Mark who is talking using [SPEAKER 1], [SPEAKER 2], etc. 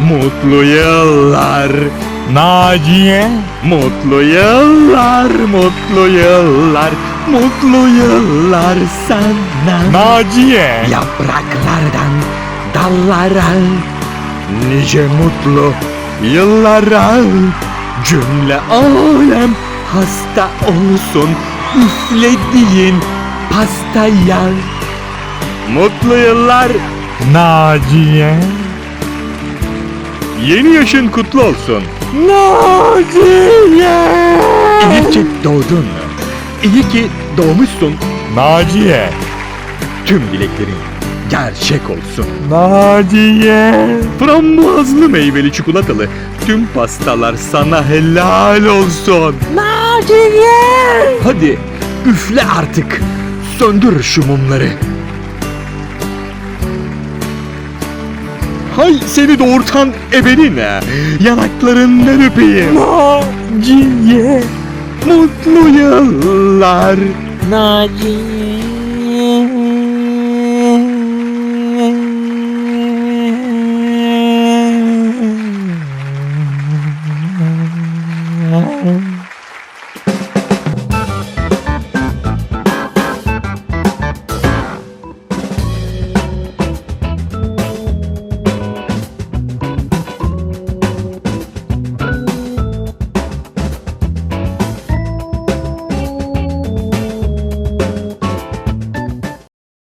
[SPEAKER 1] Mutlu yıllar
[SPEAKER 2] Naciye.
[SPEAKER 1] Mutlu yıllar, mutlu yıllar, mutlu yıllar sana.
[SPEAKER 2] Naciye.
[SPEAKER 1] Yapraklardan dallara, nice mutlu yıllara. Cümle alem hasta olsun, üflediğin pastaya. Mutlu yıllar,
[SPEAKER 2] Naciye.
[SPEAKER 1] Yeni yaşın kutlu olsun.
[SPEAKER 2] Naciye.
[SPEAKER 1] İyi ki doğdun. İyi ki doğmuşsun.
[SPEAKER 2] Naciye.
[SPEAKER 1] Tüm dileklerin gerçek olsun.
[SPEAKER 2] Naciye.
[SPEAKER 1] Frambuazlı meyveli çikolatalı tüm pastalar sana helal olsun.
[SPEAKER 2] Naciye.
[SPEAKER 1] Hadi üfle artık. Söndür şu mumları. Hay seni doğurtan ebeline. Yanaklarından öpeyim.
[SPEAKER 2] Naciye.
[SPEAKER 1] Mutlu yıllar.
[SPEAKER 2] Naciye.